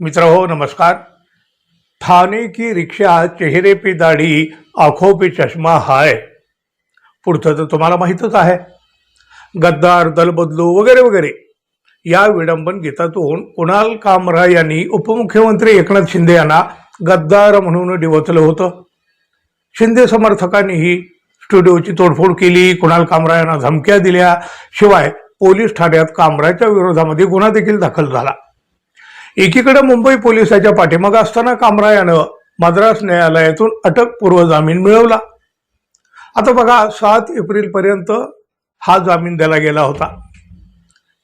मित्र हो नमस्कार। ठाणे की रिक्षा चेहरे पे दाढी आखो पे चष्मा हाय। पुढचं तर तुम्हाला माहीतच आहे। गद्दार दलबदलू वगैरे वगैरे। या विडंबन गीतातून कुणाल कामरा यांनी उपमुख्यमंत्री एकनाथ शिंदे यांना गद्दार म्हणून डिवचलं होतं. शिंदे समर्थकांनीही स्टुडिओची तोडफोड केली कुणाल कामरा यांना धमक्या दिल्या. शिवाय पोलीस ठाण्यात कामराच्या विरोधामध्ये गुन्हा देखील दाखल झाला. एकीकडे मुंबई पोलिसाच्या पाठीमागे असताना कामरा यानं मद्रास न्यायालयातून अटकपूर्व जामीन मिळवला. आता बघा सात एप्रिल पर्यंत हा जामीन दिला गेला होता.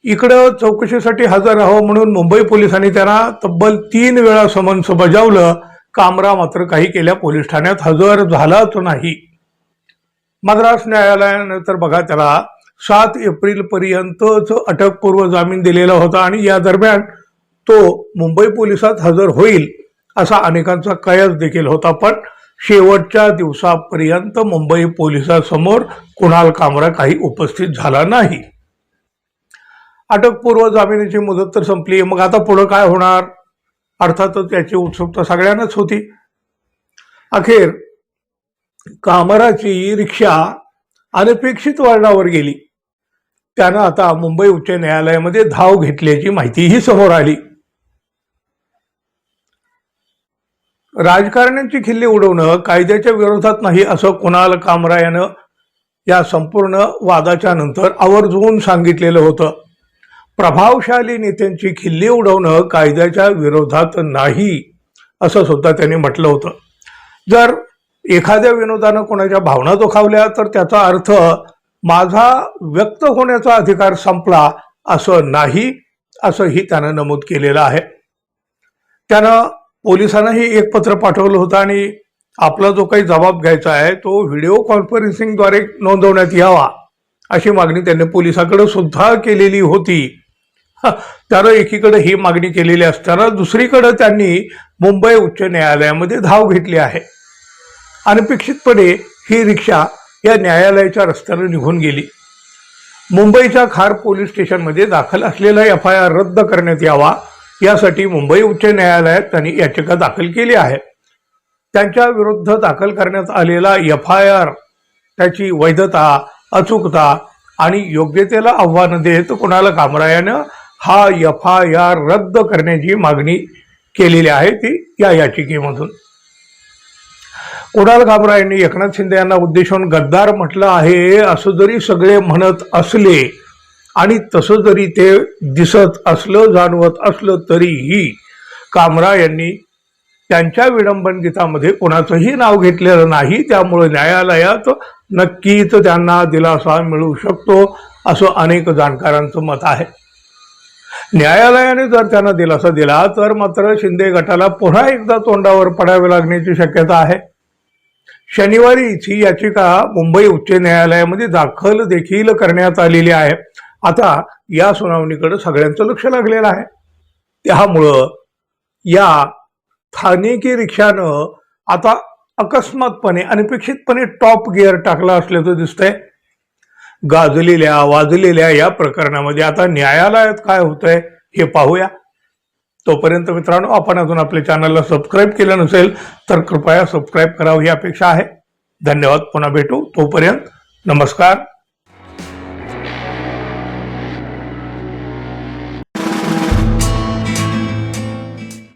इकडं चौकशीसाठी हजर राहावं म्हणून मुंबई पोलिसांनी त्यांना तब्बल तीन वेळा समन्स बजावलं. कामरा मात्र काही केल्या पोलीस ठाण्यात हजर झालाच नाही. मद्रास न्यायालयानं तर बघा त्याला सात एप्रिल पर्यंतच अटकपूर्व जामीन दिलेला होता आणि या दरम्यान तो मुंबई पोलिसात हजर होईल असा अनेकांचा कयास देखील होता पण शेवटच्या दिवसापर्यंत मुंबई पोलिसांसमोर कुणाल कामरा काही उपस्थित झाला नाही. अटकपूर्व जामिनाची मुदत तर संपली. मग आता पुढं काय होणार? अर्थातच याची उत्सुकता सगळ्यांनाच होती. अखेर कामराची रिक्षा अनपेक्षित वळणावर गेली. त्यानं आता मुंबई उच्च न्यायालयामध्ये धाव घेतल्याची माहितीही समोर आली. राजकारण्यांची खिल्ली उडवणं कायद्याच्या विरोधात नाही असं कुणाल कामरायानं या संपूर्ण वादाच्या नंतर आवर्जून सांगितलेलं होतं. प्रभावशाली नेत्यांची खिल्ली उडवणं कायद्याच्या विरोधात नाही असं सुद्धा त्यांनी म्हटलं होतं. जर एखाद्या विनोदानं कोणाच्या भावना दुखावल्या तर त्याचा अर्थ माझा व्यक्त होण्याचा अधिकार संपला असं नाही असंही त्यानं नमूद केलेलं आहे. त्यानं पोलिसांनाही एक पत्र पाठवलं होतं आणि आपला जो काही जबाब घ्यायचा आहे तो व्हिडिओ कॉन्फरन्सिंगद्वारे नोंदवण्यात यावा अशी मागणी त्यांनी पोलिसाकडे सुद्धा केलेली होती. त्यानं एकीकडे ही मागणी केलेली असताना दुसरीकडे त्यांनी मुंबई उच्च न्यायालयामध्ये धाव घेतली आहे. अनपेक्षितपणे ही रिक्षा या न्यायालयाच्या रस्त्यानं निघून गेली. मुंबईच्या खार पोलीस स्टेशनमध्ये दाखल असलेला एफ आय आर रद्द करण्यात यावा यासाठी मुंबई उच्च न्यायालयात त्यांनी याचिका दाखल केली आहे. त्यांच्या विरुद्ध दाखल करण्यात आलेला एफ आय आर त्याची वैधता अचूकता आणि योग्यतेला आव्हान देत कुणाला कामरायानं हा एफ आय आर रद्द करण्याची मागणी केलेली आहे ती या याचिकेमधून. कुणाल कामरा यांनी एकनाथ शिंदे यांना उद्देशून गद्दार म्हटलं आहे असं जरी सगळे म्हणत असले आणि तसं जरी ते दिसत असलं जाणवत असलं तरीही कामरा यांनी त्यांच्या विडंबन गीतामध्ये कोणाचंही नाव घेतलेलं नाही. त्यामुळे न्यायालयात नक्कीच त्यांना दिलासा मिळू शकतो असं अनेक जाणकारांचं मत आहे. न्यायालयाने जर त्यांना दिलासा दिला तर मात्र शिंदे गटाला पुन्हा एकदा तोंडावर पडावे लागण्याची शक्यता आहे. शनिवारीची याचिका मुंबई उच्च न्यायालयामध्ये दाखल देखील करण्यात आलेली आहे. आता या सुनावणीकडे सगळ्यांचं लक्ष लागलेलं आहे. त्यामुळं या स्थानिकी रिक्षानं आता अकस्मातपणे अनपेक्षितपणे टॉप गिअर टाकला असल्याचं दिसतंय. गाजलेल्या वाजलेल्या या प्रकरणामध्ये आता न्यायालयात काय होतंय हे पाहूया. तोपर्यंत मित्रांनो आपण अजून आपल्या चॅनलला सबस्क्राईब केलं नसेल तर कृपया सबस्क्राईब करावं ही अपेक्षा आहे. धन्यवाद. पुन्हा भेटू. तोपर्यंत नमस्कार.